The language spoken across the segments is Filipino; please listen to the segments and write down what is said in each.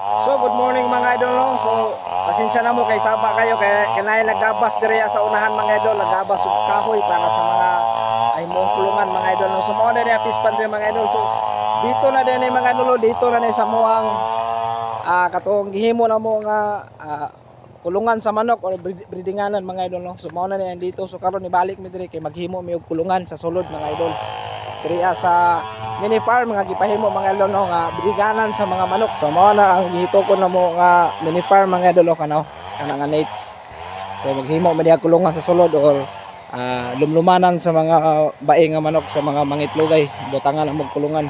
So good morning mga idol no. So pasensya na mo kay saba kayo kay kanay nagabas diri sa unahan mga idol, nagabas og kahoy para sa mga ay mo kulungan mga idol no. So mao na ni pispan mga idol. So dito na din eh, mga idol, dito na ni sa muang ah katong gihimo na mo nga ah, kulungan sa manok or breedinganan mga idol no. So mao na ni dito. So karon ibalik mi diri kay maghimo mi og kulungan sa sulod mga idol. Diri ah, sa mini farm nga gipahimo mga idol no nga briganan sa mga manok. So mao na ang gihito ko na mo nga mini farm mga idol kanaw kana nga Nate. So maghimo man diha kulungan sa sulod or ah, lumlumanan sa mga bae nga manok sa mga mangitlogay. Butangan ang magkulungan.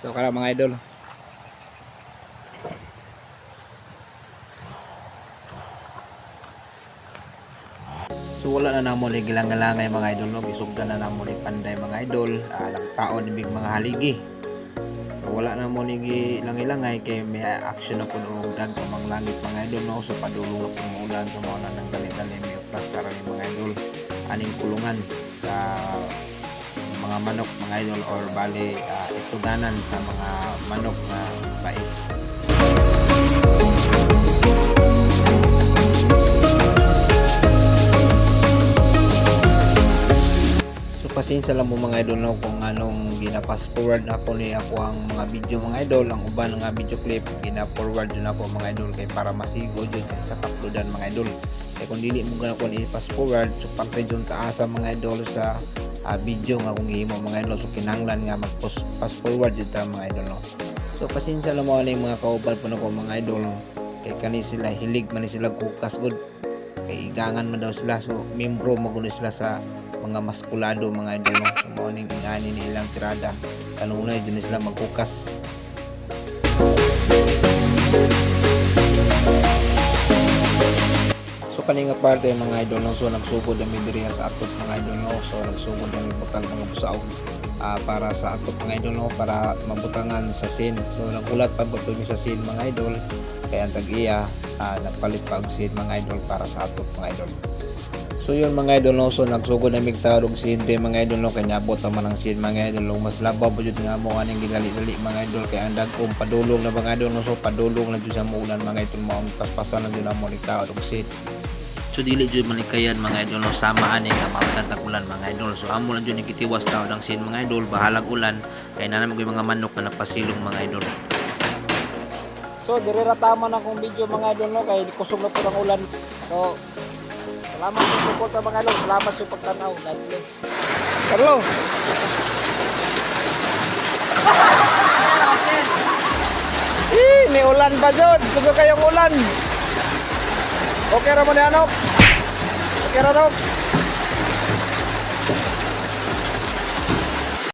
So kana mga idol. So wala na namo ni gilang-galangay mga idol no gisugdan na namo ni panday mga idol alang taon ni big mga haligi. So wala na mo ni gilang-ilangay kay may action na pud og dag mang langit mga idol no so padulong na mo ulan so mo na nang dali-dali may karon ni mga idol aning kulungan sa mga manok mga idol or bali uh, ituganan sa mga manok na bait. Pasensya lang mo mga idol no kung anong gina-fast forward na ako ni ako ang mga video mga idol. Ang uban nga video clip gina-forward ako mga idol kay para masigo jud sa uploadan mga idol. Kay kung dili mo gana ko ni fast forward so parte jud taasa mga idol sa ah, video nga kung himo mga idol. So kinanglan nga mag fast forward jud ta mga idol no. So pasensya lang mo ni mga kauban po ko mga idol kay kani sila hilig man sila kukas good. Kay igangan man daw sila so membro maguno sila sa mga maskulado mga idol no so mao ning ingani nilang tirada. Kanunay din sila magkukas So kaninga parte mga idol no so nagsugod kami diri sa atot mga idol no so nagsugod kami butang mga busaog ah, para sa atot mga idol no para mabutangan sa sin. So nagulat pa mi sa sin mga idol? Kaya ang tag-iya ah, nagpalit pa og sin mga idol para sa atot mga idol So yun mga idol no, so nagsugod na migtawag og sin kay mga idol no, kay niabot naman ang sin mga idol no, mas labaw po jud nga mo aning ginali-dali mga idol. Kay ang dagkong padulong na mga idol no, so padulong na jud sa muulan mga idol mo. Ang paspasan na jud na mo nigtawag og sin. So dili jud manikayan mga idol no, sama ani nga mamatag ulan mga idol. So amo lang jud ni kitiwas taw ng sin mga idol, bahalag ulan kay nanam gyud mga manok na napasilong mga idol. So dire ra tama na kong video mga idol no? Kay kusog na po ang ulan. So Salamat sa support mga Lord. Salamat sa pagtanaw. God bless. Hello. Eh, may ulan pa dyan. Gusto kayong ulan. Okay ra mo ni Anok. Okay ra, Anok.